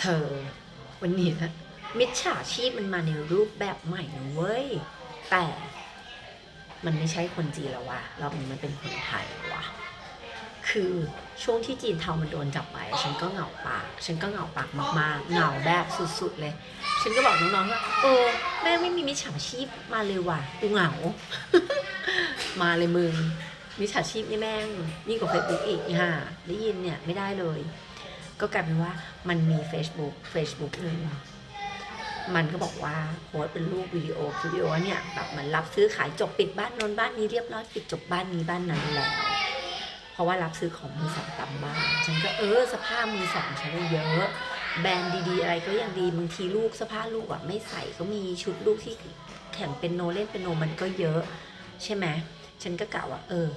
เธอ วันนี้นะมิจฉาชีพมันมาในรูปแบบใหม่นะเว้ย แต่มันไม่ใช่คนจีนแล้ววะรอบนี้มันเป็นคนไทยวะคือช่วงที่จีนเทามันโดนจับไป ฉันก็เหงาปาก ฉันก็เหงาปากมากๆ เหงาแบบสุดๆเลย ฉันก็บอกน้องๆว่า เออ แม่ไม่มีมิจฉาชีพมาเลยว่ะกูเหงา มาเลยมึงมิจฉาชีพนี่แม่งยิ่งกว่าเฟซบุ๊กอีกค่ะได้ยินเนี่ยไม่ได้เลย ก็กลายเป็นว่ามันมี Facebook Facebook หนึ่งมันก็บอกว่าโพสเป็นรูปวิดีโอคลิปวิดีโอเนี่ยแบบมันรับซื้อขายจบปิดบ้านโนนบ้านนี้เรียบร้อยปิดจบบ้านนี้บ้านนั้นแล้ว เพราะว่ารับซื้อของมือสองตามบ้าน ฉันก็เออสภาพมือสองฉันก็เยอะแบรนด์ดีๆ อะไรก็ยังดีบางทีลูกเสภาพลูกอะไม่ใส่ก็มีชุดลูกที่แข่งเป็นโนเล่นเป็นโนมันก็เยอะ ใช่ไหมฉันก็กะว่าเออ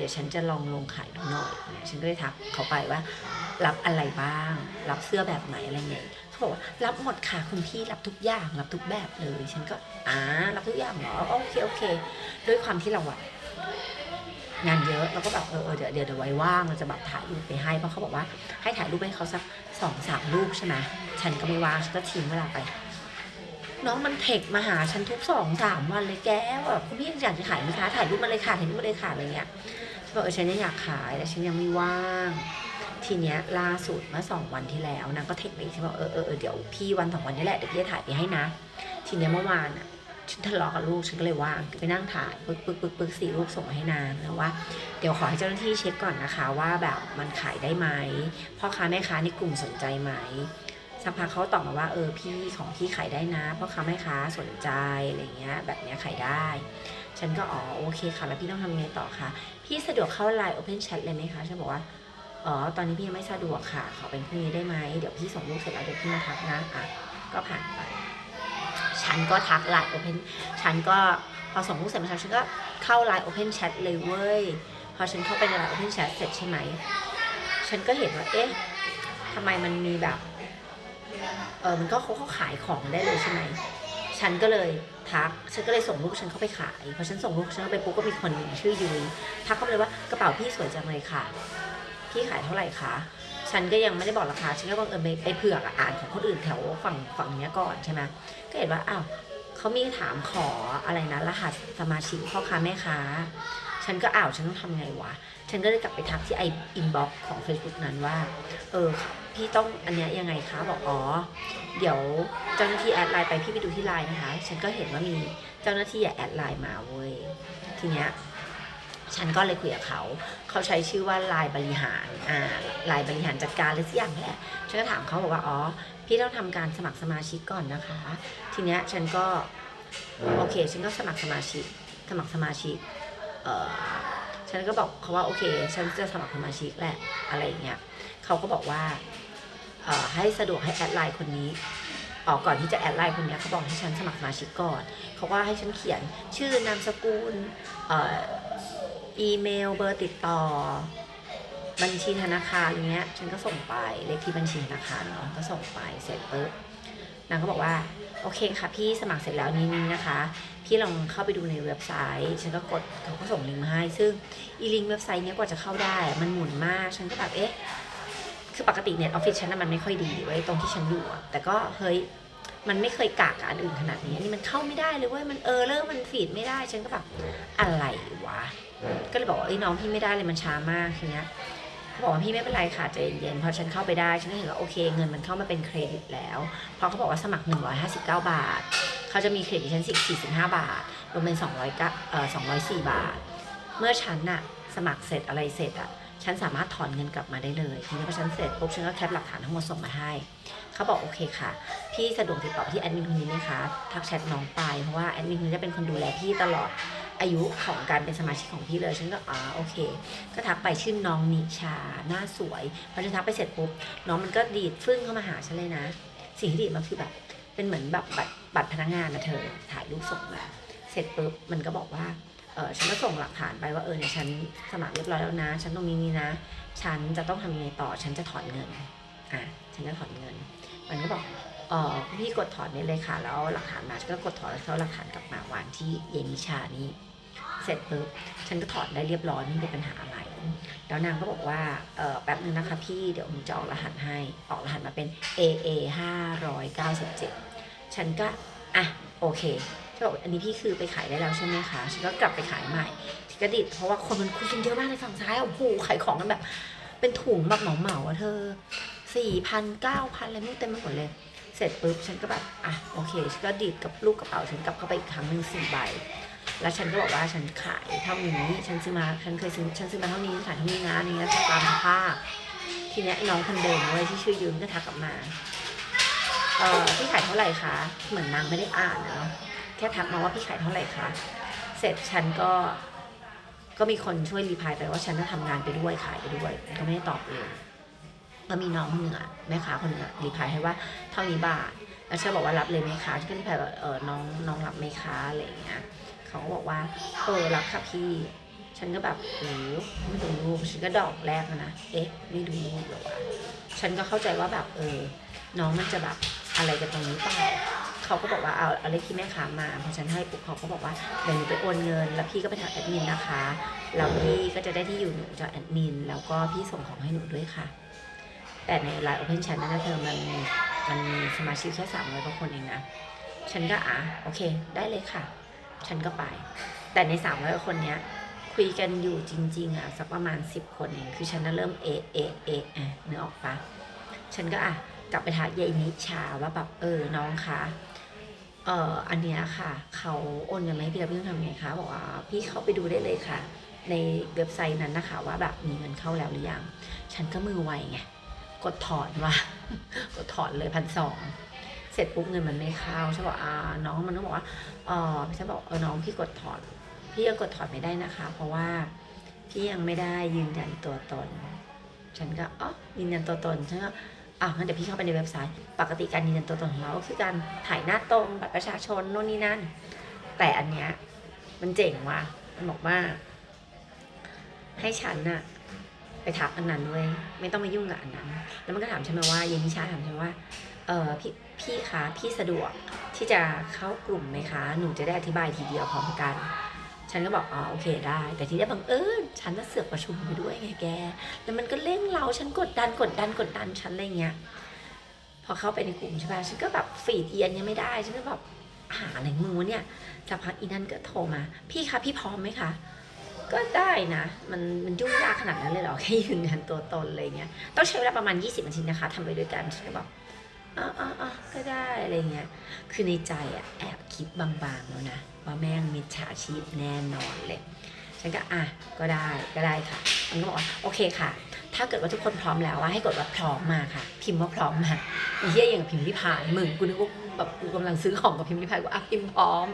ดี๋ยวฉันจะลองลงขายดูหน่อยเนี่ยฉันก็เลยทักเขาไปว่า รับอะไรบ้าง รับเสื้อแบบไหนอะไรไงเขาบอกว่ารับหมดค่ะคุณพี่รับทุกอย่างรับทุกแบบเลย ฉันก็อ่ารับทุกอย่างเหรอโอเคโอเค ด้วยความที่เราอะงานเยอะเราก็แบบเออเดี๋ยวเดี๋ยวเดี๋ยวไว้ว่างเราจะแบบถ่ายรูปไปให้เพราะเขาบอกว่าให้ถ่ายรูปให้เขาสักสองสามรูปใช่ไหมฉันก็ไม่ว่างฉันก็ทิ้งเวลาไป น้องมันเทคมาหาฉันทุกสองสามวันเลยแกแบบคุณพี่อยากจะขายไหมคะถ่ายรูปมาเลยค่ะถ่ายรูปมาเลยค่ะอะไรเงี้ย บอกเออฉันยังอยากขายแต่ฉันยังไม่ว่าง ทีเนี้ยล่าสุดเมื่อสองวันที่แล้วนางก็เทคไปฉันบอกเออเออเดี๋ยวพี่วันสองวันนี้แหละเดี๋ยวพี่จะถ่ายไปให้นะ ทีเนี้ยเมื่อวานอะฉันทะเลาะกับลูกฉันก็เลยว่างไปนั่งถ่ายปึ๊กปึ๊กปึ๊กปึ๊กสี่รูปส่งมาให้นางนะว่า เดี๋ยวขอให้เจ้าหน้าที่เช็คก่อนนะคะ ว่าแบบมันขายได้ไหมพ่อค้าแม่ค้าในกลุ่มสนใจไหมสักพักเขาตอบมาว่าเออพี่ของพี่ขายได้นะพ่อค้าแม่ค้าสนใจอะไรเงี้ยแบบเนี้ยขายได้ ฉันก็อ๋อโอเคค่ะ แล้วพี่ต้องทำไงต่อคะพี่สะดวกเข้าไลน์ Open Chat เลยไหมคะฉันบอกว่าอ๋อตอนนี้พี่ยังไม่สะดวกค่ะ ขอเป็นพรุ่งนี้ได้ไหมเดี๋ยวพี่ส่งรูปเสร็จแล้วเดี๋ยวพี่มาทักนะอะก็ผ่านไป ฉันก็ทักไลน์ Open ฉันก็พอส่งรูปเสร็จมาฉันก็เข้าไลน์ Open Chat เลยเว้ยพอฉันเข้าไปในไลน์ Open Chat เสร็จใช่ไหมฉันก็เห็นว่าเอ๊ะทำไมมันมีแบบเออมันก็เขาเขาขายของได้เลยใช่ไหม ฉันก็เลยทัก ฉันก็เลยส่งรูปฉันเข้าไปขาย พอฉันส่งรูปฉันเข้าไปปุ๊บก็มีคนหนึ่งชื่อยุ้ยทักเข้าไปเลยว่ากระเป๋าพี่สวยจังเลยค่ะ พี่ขายเท่าไหร่คะ ฉันก็ยังไม่ได้บอกราคา ฉันก็บังเอิญไปเผือกออ่านของคนอื่นแถวฝั่งฝั่งเนี้ยก่อนใช่ไหมก็เห็นว่าอ้าวเขามีถามขออะไรนะรหัสสมาชิกพ่อค้าแม่ค้า ฉันก็อ้าวฉันต้องทำไงวะ ฉันก็เลยกลับไปทักที่ไออินบ็อกของ Facebook นั้นว่า เออ พี่ต้องอันเนี้ยยังไงคะบอกอ๋อเดี๋ยวเจ้าหน้าที่แอดไลน์ไปพี่ไปดูที่ไลน์นะคะ ฉันก็เห็นว่ามีเจ้าหน้าที่แอดไลน์มาเว้ยทีเนี้ยฉันก็เลยคุยกับเขา เขาใช้ชื่อว่าลายบริหาร อ่าลายบริหารจัดการอะไรสักอย่างแหละ ฉันก็ถามเขาบอกว่า อ๋อ พี่ต้องทำการสมัครสมาชิกก่อนนะคะ ทีเนี้ยฉันก็ โอเค ฉันก็สมัครสมาชิก สมัครสมาชิก เอ่อ ฉันก็บอกเขาว่าโอเค ฉันจะสมัครสมาชิกแหละอะไรอย่างเงี้ยเขาก็บอกว่าให้สะดวกให้แอดไลน์คนนี้ออกก่อนที่จะแอดไลน์คนนี้เขาบอกให้ฉันสมัครสมาชิกก่อนเขาก็ให้ฉันเขียนชื่อนามสกุลอ่ออีเมลเบอร์ติดต่อ บัญชีธนาคารอะไรเงี้ยฉันก็ส่งไปเลขที่บัญชีธนาคารเนาะก็ส่งไปเสร็จปุ๊บ นางก็บอกว่าโอเคค่ะพี่สมัครเสร็จแล้วนี้นะคะ พี่ลองเข้าไปดูในเว็บไซต์ฉันก็กดเขาก็ส่งลิงก์มาให้ ซึ่งอีลิงก์เว็บไซต์เนี้ยกว่าจะเข้าได้มันหมุนมากฉันก็แบบเอ๊ะคือปกติเน็ตออฟฟิศฉันน่ะมันไม่ค่อยดีไว้ตรงที่ฉันอยู่แต่ก็เฮ้ยมันไม่เคยกากกับอันอื่นขนาดนี้อันนี้มันเข้าไม่ได้เลยเว้ยมันเออเลอร์มันฟีดไม่ได้ฉันก็แบบอะไรวะก็เลยบอกว่าเอ้น้องพี่ไม่ได้เลยมันช้ามากทีเนี้ย บอกว่าพี่ไม่เป็นไรค่ะใจเย็นๆพอฉันเข้าไปได้ฉันก็เห็นว่าโอเค เงินมันเข้ามาเป็นเครดิตแล้วพราะเขาบอกว่าสมัคร 159 บาท เขาจะมีเครดิตฉัน45 บาทรวมเป็น200เอ่อ204 บาท เมื่อฉันน่ะสมัครเสร็จอะไรเสร็จอะฉันสามารถถอนเงินกลับมาได้เลย ทีนี้พอฉันเสร็จปุ๊บฉันก็แคปหลักฐานทั้งหมดส่งมาให้ เขาบอกโอเคค่ะ พี่สะดวกติดต่อที่แอดมินคนนี้ไหมคะ ทักแชทน้องไปเพราะว่าแอดมินคนนี้จะเป็นคนดูแลพี่ตลอด อายุของการเป็นสมาชิกของพี่เลยฉันก็อ๋อโอเค ก็ทักไปชื่อน้องนิชาหน้าสวยพอฉันทักไปเสร็จปุ๊บน้องมันก็ดีดฟึ่งเข้ามาหาฉันเลยนะ สิ่งที่ดีดมันคือแบบเป็นเหมือนแบบบัตรบัตรพนักงานนะเธอถ่ายรูปส่งมาเสร็จปุ๊บมันก็บอกว่าเออฉันก็ส่งหลักฐานไปว่าเออเนี่ยฉันสมัครเรียบร้อยแล้วนะ ฉันตรงนี้นี่นะ ฉันจะต้องทำยังไงต่อฉันจะถอนเงินอะฉันจะถอนเงิน มันก็บอกเออพี่กดถอนได้เลยค่ะแล้วหลักฐานมาฉันก็กดถอนแล้วเขาหลักฐานกลับมาวางที่เยนิชานี่ เสร็จปุ๊บฉันก็ถอนได้เรียบร้อยไม่มีปัญหาอะไร แล้วนางก็บอกว่าเออแป๊บนึงนะคะพี่เดี๋ยวผมจะออกรหัสให้ออกรหัสมาเป็น A A 597 ฉันก็อะโอเคฉันบอกอันนี้พี่คือไปขายได้แล้วใช่ไหมคะฉันก็กลับไปขายใหม่ที่กระดิษเพราะว่าคนมันคุยกันเยอะมากในฝั่งซ้ายโอ้โหขายของกันแบบ เป็นถุงแบบเหมาๆอะเธอสี่พันเก้าพันอะไรไม่รู้เต็มไปหมดเลย เสร็จปุ๊บฉันก็แบบอะโอเคฉันก็ดีดกับลูกกระเป๋าฉันกลับเข้าไปอีกครั้งหนึ่งสี่ใบ แล้วฉันก็บอกว่าฉันขายเท่านี้ฉันซื้อมาฉันเคยซื้อฉันซื้อมาเท่านี้ขายเท่านี้นะอะไรเงี้ยตามสภาพทีเนี้ยน้องคนเดิมเว้ยที่ชื่อยืมก็ทักกลับมาเออพี่ขายเท่าไหร่คะเหมือนนางไม่ได้อ่านอะเนาะแค่ทักมาว่าพี่ขายเท่าไหร่คะเสร็จฉันก็ก็มีคนช่วยรีพายไปว่าฉันก็ทำงานไปด้วยขายไปด้วยก็ไม่ได้ตอบเลยก็มีน้องคนหนึ่งอะแม่ค้าคนหนึ่งอะรีพายให้ว่าเท่านี้บาทแล้วฉันบอกว่ารับเลยไหมคะฉันก็รีพายว่าเออน้องน้องรับไหมคะอะไรอย่างเงี้ย เขาก็บอกว่า เออรับค่ะพี่ ฉันก็แบบโอ้ไม่ดูรูปฉันก็ดอกแรกนะ เอ๊ะ ไม่ดูรูปหรอวะฉันก็เข้าใจว่าแบบเออ น้องมันจะแบบอะไรกันตรงนี้เปล่าเขาก็บอกว่าเอาเอาเลขที่แม่ค้ามาพอฉันให้ปุ๊บเขาก็บอกว่าเดี๋ยวหนูไปโอนเงิน แล้วพี่ก็ไปทางแอดมินนะคะแล้วพี่ก็จะได้ที่อยู่หนูจากแอดมิน แล้วก็พี่ส่งของให้หนูด้วยค่ะ แต่ในไลน์โอเพนชันนั้นนะเธอมันมีมันมีสมาชิกแค่สามร้อยกว่าคนเองนะ ฉันก็อะโอเค ได้เลยค่ะ ฉันก็ไป แต่ในสามร้อยคนเนี้ย คุยกันอยู่จริง ๆ อะ สักประมาณสิบคนเองคือฉันน่ะเริ่มเอะเอะเอะอะนึกออกปะฉันก็อะกลับไปทักยายนิชาว่าแบบเออน้องคะเอ่ออันเนี้ยค่ะ เขาโอนเงินมาให้พี่แล้วพี่ต้องทำไงคะบอกว่าพี่เข้าไปดูได้เลยค่ะ ในเว็บไซต์นั้นนะคะ ว่าแบบมีเงินเข้าแล้วหรือยังฉันก็มือไวไงกดถอนว่ะกดถอนเลยพันสอง ร็จปุ๊บเงินมันไม่เข้าฉันบอกอ่าน้องมันก็บอกว่าเออฉันบอกเออน้องพี่กดถอนพี่ยังกดถอนไม่ได้นะคะ เพราะว่าพี่ยังไม่ได้ยืนยันตัวตน ฉันก็อ๋อยืนยันตัวตนฉันก็อ้าวงั้นเดี๋ยวพี่เข้าไปในเว็บไซต์ ปกติการยืนยันตัวตนของเราก็คือการถ่ายหน้าตรงบัตรประชาชนโน่นนี่นั่น แต่อันเนี้ยมันเจ๋งว่ะมันบอกว่า ให้ฉันน่ะไปทักอันนั้นเว้ยไม่ต้องมายุ่งกับอันนั้น แล้วมันก็ถามฉันมาว่าเย็นนิชาถามฉันว่า เออพี่ พี่คะพี่สะดวกที่จะเข้ากลุ่มไหมคะ หนูจะได้อธิบายทีเดียวพร้อมกัน ฉันก็บอกอ๋อโอเคได้ แต่ทีนี้บังเอิญฉันจะเสือกประชุมไปด้วยไงแก แล้วมันก็เร่งเราฉันกดดันกดดันกดดันฉันอะไรเงี้ยพอเข้าไปในกลุ่มใช่ป่ะฉันก็แบบฟีดเอียนยังไม่ได้ฉันก็แบบหาอะไรมึงวะเนี่ยสักพักอีนั่นก็โทรมา พี่คะพี่พร้อมไหมคะก็ได้นะ มันมันยุ่งยากขนาดนั้นเลยเหรอแค่ยืนยันตัวตนอะไรเงี้ย ต้องใช้เวลาประมาณ 20นาทีนะคะทำไปด้วยกันฉันก็บอก อ๋ออ๋ออ๋อก็ได้อะไรเงี้ย คือในใจอะแอบคิดบางๆแล้วนะว่าแม่งมิจฉาชีพแน่นอนเลยฉันก็อะก็ได้ก็ได้ค่ะมันก็บอกว่าโอเคค่ะ ถ้าเกิดว่าทุกคนพร้อมแล้วว่าให้กดว่าพร้อมมาค่ะ พิมพ์ว่าพร้อมมาอีเหี้ยอย่างพิมพ์ริพายมึงกูนึกว่าแบบกูกำลังซื้อของกับพิมพ์ริพายกูอะพิมพ์พร้อม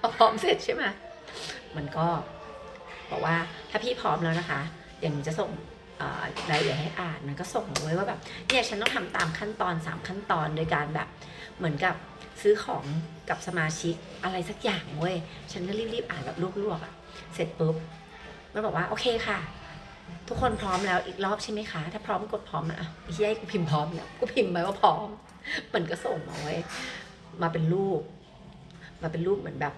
พอพร้อมเสร็จใช่ไหมมันก็บอกว่าถ้าพี่พร้อมแล้วนะคะเดี๋ยวหนูจะส่ง รายละเอียดให้อ่านมันก็ส่งมาไว้ว่าแบบเนี่ยฉันต้องทำตามขั้นตอน 3 ขั้นตอนโดยการแบบเหมือนกับซื้อของกับสมาชิกอะไรสักอย่างเว้ยฉันก็รีบๆอ่านแบบลวกๆอะเสร็จปุ๊บมันบอกว่าโอเคค่ะ ทุกคนพร้อมแล้วอีกรอบใช่ไหมคะ ถ้าพร้อมกดพร้อมอะไอ้ที่ให้กูพิมพ์พร้อมแล้วกูพิมพ์ไปว่าพร้อม มันก็ส่งมาไว้ยมาเป็นรูป มาเป็นรูปเหมือนแบบ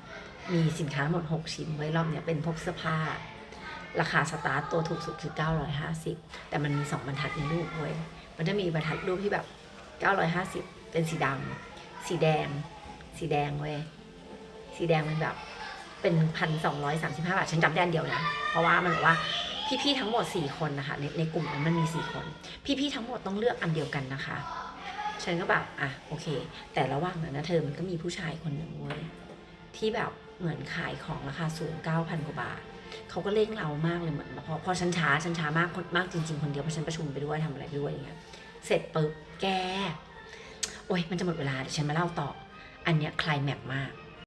มีสินค้าหมด 6 ชิ้นไว้รอบเนี้ยเป็นพวกเสื้อผ้า ราคาสตาร์ตตัวถูกสุดคือ 950 แต่มันมี 2 บรรทัดในรูปเว้ยมันจะมีบรรทัดรูปที่แบบ 950 เป็นสีดำสีแดง สีแดงเว้ยสีแดงมันแบบเป็นพันสองร้อยสามสิบห้าบาทฉันจำได้อันเดียวนะ เพราะว่ามันบอกว่าพี่ๆทั้งหมด4คนนะคะในในกลุ่มนั้นมันมี4คน พี่ๆทั้งหมดต้องเลือกอันเดียวกันนะคะ ฉันก็แบบอะโอเค แต่ระหว่างนั้นนะเธอมันก็มีผู้ชายคนหนึ่งเว้ยที่แบบเหมือนขายของราคาสูง9,000กว่าบาท เขาก็เร่งเรามากเลยเหมือนพอพอฉันช้าฉันช้ามากมากจริง ๆ คนเดียวเพราะฉันประชุมไปด้วยทำอะไรไปด้วยอย่างเงี้ยเสร็จปุ๊บแกโอ้ยมันจะหมดเวลาเดี๋ยวฉันมาเล่าต่อ อันเนี้ยคลายแม็กมาก